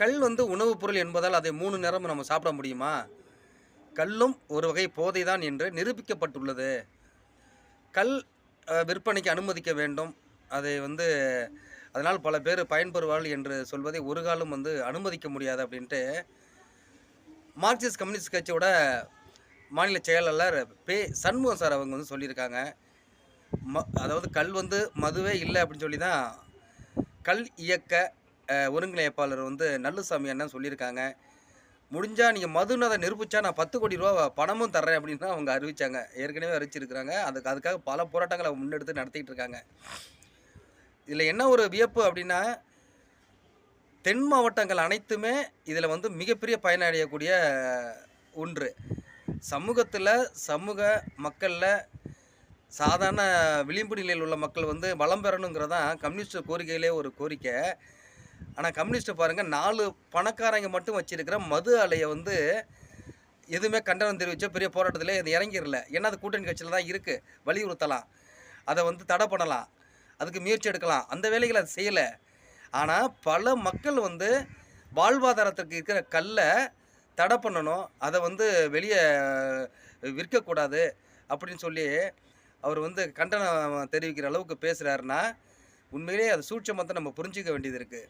கல் வந்து உணவுப் பொருள் என்பதால் அதை மூணு நேரம் நம்ம சாப்பிட முடியுமா? கல்லும் ஒரு வகை போதை தான் என்று நிரூபிக்கப்பட்டுள்ளது. கல் விற்பனைக்கு அனுமதிக்க வேண்டும். அதை வந்து அதனால் பல பேர் பயன்பெறுவார்கள் என்று சொல்வதை ஒரு காலம் வந்து அனுமதிக்க முடியாது அப்படின்ட்டு மார்க்சிஸ்ட் கம்யூனிஸ்ட் கட்சியோட மாநில செயலாளர் பே. சண்முகம் சார் அவங்க வந்து சொல்லியிருக்காங்க. ம அதாவது கல் வந்து மதுவே இல்லை அப்படின்னு சொல்லி தான் கல் இயக்க ஒருங்கிணைப்பாளர் வந்து நல்லுசாமி அண்ணன் சொல்லியிருக்காங்க. முடிஞ்சால் நீங்கள் மதுன்னு அதை நிரூபித்தா நான் பத்து கோடி ரூபா பணமும் தர்றேன் அப்படின்னு தான் அவங்க அறிவித்தாங்க ஏற்கனவே அறிவிச்சிருக்கிறாங்க. அதுக்கு அதுக்காக பல போராட்டங்களை முன்னெடுத்து நடத்திட்டு இருக்காங்க. இதில் என்ன ஒரு வியப்பு அப்படின்னா தென் மாவட்டங்கள் அனைத்துமே இதில் வந்து மிகப்பெரிய பயனடையக்கூடிய ஒன்று. சமூகத்தில் சமூக மக்களில் சாதாரண விளிம்பு நிலையில் உள்ள மக்கள் வந்து வளம் பெறணுங்கிறதான் கம்யூனிஸ்ட் கோரிக்கையிலே ஒரு கோரிக்கை. ஆனால் கம்யூனிஸ்ட்டை பாருங்கள் நாலு பணக்காரங்க மட்டும் வச்சிருக்கிற மது அலையை வந்து எதுவுமே கண்டனம் தெரிவிச்ச பெரிய போராட்டத்தில் அது இறங்கிடல ஏன்னா அது கூட்டணி கட்சியில் தான் இருக்குது வலியுறுத்தலாம். அதை வந்து தடை பண்ணலாம். அதுக்கு முயற்சி எடுக்கலாம். அந்த வேலைகளை அது செய்யலை. ஆனால் பல மக்கள் வந்து வாழ்வாதாரத்திற்கு இருக்கிற கல்லை தடை பண்ணணும். அதை வந்து வெளியே விற்கக்கூடாது அப்படின்னு சொல்லி அவர் வந்து கண்டனம் தெரிவிக்கிற அளவுக்கு பேசுகிறாருன்னா உண்மையிலேயே அது சூட்சமத்தை நம்ம புரிஞ்சிக்க வேண்டியது இருக்குது